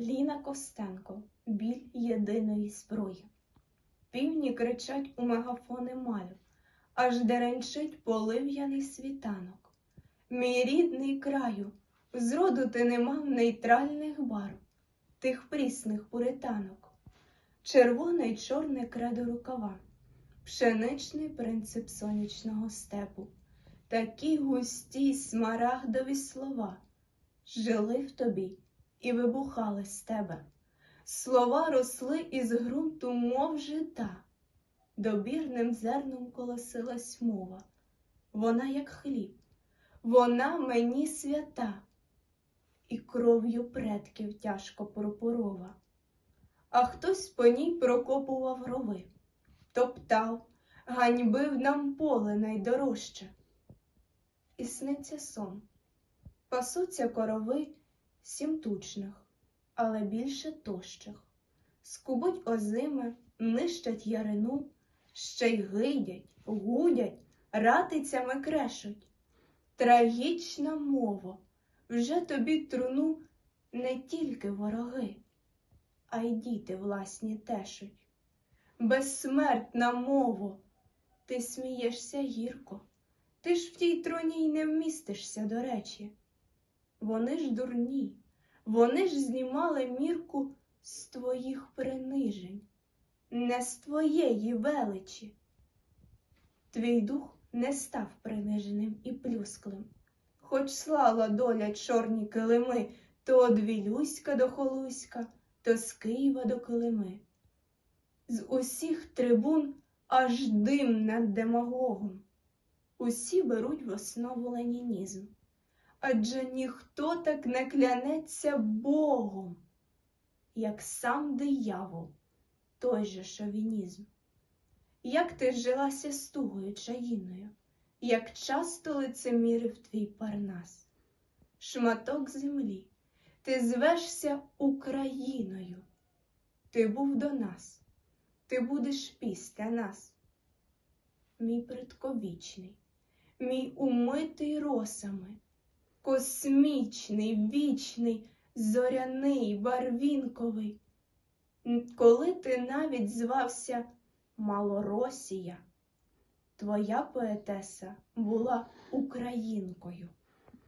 Ліна Костенко, біль єдиної зброї. Півні кричать у мегафони малю, аж деренчить полив'яний світанок. Мій рідний краю, зроду ти не мав нейтральних барв, тих прісних пуританок, червоне й чорне кредо рукава, пшеничний принцип сонячного степу, такі густі смарагдові слова жили в тобі і вибухали з тебе. Слова росли із ґрунту, мов жита, добірним зерном колосилась мова. Вона, як хліб, вона мені свята, і кров'ю предків тяжко пурпурова. А хтось по ній прокопував рови, топтав, ганьбив нам поле найдорожче. І сниться сон, пасуться корови сім тучних, але більше тощих. Скубуть озими, нищать ярину, ще й гидять, гудять, ратицями крешуть. Трагічна мова, вже тобі труну не тільки вороги, а й діти власні тешуть. Безсмертна мова, ти смієшся гірко, ти ж в тій труні й не вмістишся, до речі. Вони ж дурні, вони ж знімали мірку з твоїх принижень, не з твоєї величі. Твій дух не став приниженим і плюсклим, хоч слала доля чорні килими, то од Вілюська до Холуська, то з Києва до Килими. З усіх трибун аж дим над демагогом. Усі беруть в основу ленінізм адже ніхто так не клянеться Богом, як сам диявол, той же шовінізм. Як ти жилася з тугою чаїною, як часто лицемірив твій парнас, шматок землі, ти звешся Україною, ти був до нас, ти будеш після нас. Мій предковічний, мій умитий росами космічний, вічний, зоряний, барвінковий, коли ти навіть звався Малоросія, твоя поетеса була українкою.